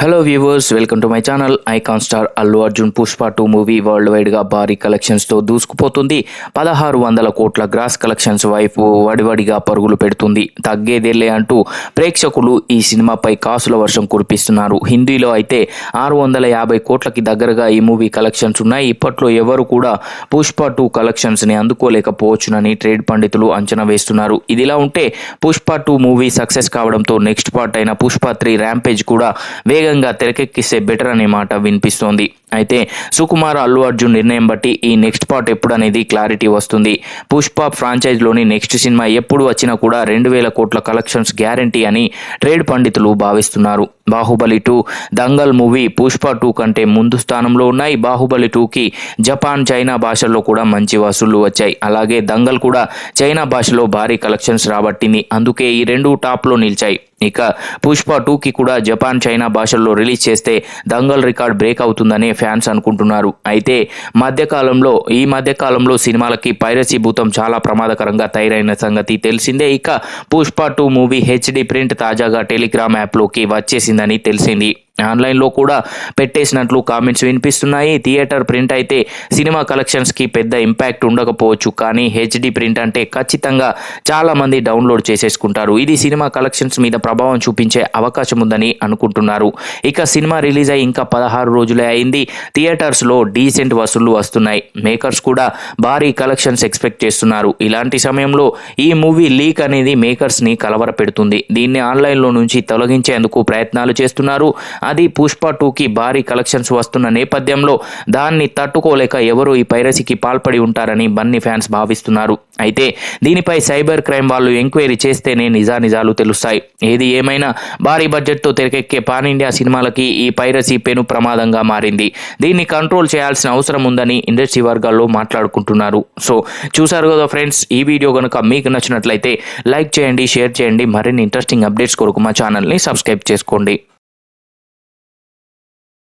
Hello viewers welcome to my channel icon star Allu Arjun Pushpa two movie world వైడ్గా భారీ కలెక్షన్స్తో దూసుకుపోతుంది. పదహారు వందల కోట్ల గ్రాస్ కలెక్షన్స్ వైపు వడివడిగా పరుగులు పెడుతుంది. తగ్గేదేలే అంటూ ప్రేక్షకులు ఈ సినిమాపై కాసుల వర్షం కురిపిస్తున్నారు. హిందీలో అయితే ఆరు వందల యాభై కోట్లకి దగ్గరగా ఈ మూవీ కలెక్షన్స్ ఉన్నాయి. ఇప్పట్లో ఎవరు కూడా పుష్ప టూ కలెక్షన్స్ని అందుకోలేకపోవచ్చునని ట్రేడ్ పండితులు అంచనా వేస్తున్నారు. ఇదిలా ఉంటే పుష్ప టూ మూవీ సక్సెస్ కావడంతో నెక్స్ట్ పార్ట్ అయిన పుష్ప త్రీ ర్యాంపేజ్ కూడా వేగంగా తెరకెక్కిస్తే బెటర్ అనే మాట వినిపిస్తోంది. అయితే సుకుమార్ అల్లు అర్జున్ నిర్ణయం బట్టి ఈ నెక్స్ట్ పార్ట్ ఎప్పుడు అనేది క్లారిటీ వస్తుంది. పుష్ప ఫ్రాంచైజ్లోని నెక్స్ట్ సినిమా ఎప్పుడు వచ్చినా కూడా రెండు వేల కోట్ల కలెక్షన్స్ గ్యారంటీ అని ట్రేడ్ పండితులు భావిస్తున్నారు. Baahubali two Dangal movie Pushpa two కంటే ముందు స్థానంలో ఉన్నాయి. బాహుబలి టూకి జపాన్ చైనా భాషల్లో కూడా మంచి వసూళ్ళు వచ్చాయి. అలాగే దంగల్ కూడా చైనా భాషలో భారీ కలెక్షన్స్ రాబట్టింది. అందుకే ఈ రెండు టాప్లో నిలిచాయి. ఇక పుష్ప టూకి కూడా జపాన్ చైనా భాషల్లో రిలీజ్ చేస్తే దంగల్ రికార్డ్ బ్రేక్ అవుతుందని ఫ్యాన్స్ అనుకుంటున్నారు. అయితే మధ్యకాలంలో ఈ మధ్యకాలంలో సినిమాలకి పైరసీ భూతం చాలా ప్రమాదకరంగా తయారైన సంగతి తెలిసిందే. ఇక Pushpa two movie HD print తాజాగా టెలిగ్రామ్ యాప్లోకి వచ్చేసిందని తెలిసింది. ఆన్లైన్లో కూడా పెట్టేసినట్లు కామెంట్స్ వినిపిస్తున్నాయి. థియేటర్ ప్రింట్ అయితే సినిమా కలెక్షన్స్కి పెద్ద ఇంపాక్ట్ ఉండకపోవచ్చు. కానీ హెచ్డి ప్రింట్ అంటే ఖచ్చితంగా చాలామంది డౌన్లోడ్ చేసేసుకుంటారు. ఇది సినిమా కలెక్షన్స్ మీద ప్రభావం చూపించే అవకాశం ఉందని అనుకుంటున్నారు. ఇక సినిమా రిలీజ్ అయ్యి ఇంకా పదహారు రోజులే అయింది. థియేటర్స్లో డీసెంట్ వసూళ్ళు వస్తున్నాయి. మేకర్స్ కూడా భారీ కలెక్షన్స్ ఎక్స్పెక్ట్ చేస్తున్నారు. ఇలాంటి సమయంలో ఈ మూవీ లీక్ అనేది మేకర్స్ని కలవరపెడుతుంది. దీన్ని ఆన్లైన్లో నుంచి తొలగించేందుకు ప్రయత్నాలు చేస్తున్నారు. అది పుష్ప టూకి భారీ కలెక్షన్స్ వస్తున్న నేపథ్యంలో దాన్ని తట్టుకోలేక ఎవరు ఈ పైరసీకి పాల్పడి ఉంటారని బన్నీ ఫ్యాన్స్ భావిస్తున్నారు. అయితే దీనిపై సైబర్ క్రైమ్ వాళ్ళు ఎంక్వైరీ చేస్తేనే నిజానిజాలు తెలుస్తాయి. ఏది ఏమైనా భారీ బడ్జెట్తో తెరకెక్కే పాన్ ఇండియా సినిమాలకి ఈ పైరసీ పెను ప్రమాదంగా మారింది. దీన్ని కంట్రోల్ చేయాల్సిన అవసరం ఉందని ఇండస్ట్రీ వర్గాల్లో మాట్లాడుకుంటున్నారు. సో చూసారు కదా ఫ్రెండ్స్ ఈ వీడియో కనుక మీకు నచ్చినట్లయితే లైక్ చేయండి షేర్ చేయండి. మరిన్ని ఇంట్రెస్టింగ్ అప్డేట్స్ కొరకు మా ఛానల్ని సబ్స్క్రైబ్ చేసుకోండి.